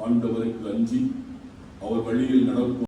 ஆண்டவருக்கு அஞ்சி அவர் வழியில் நடக்கும்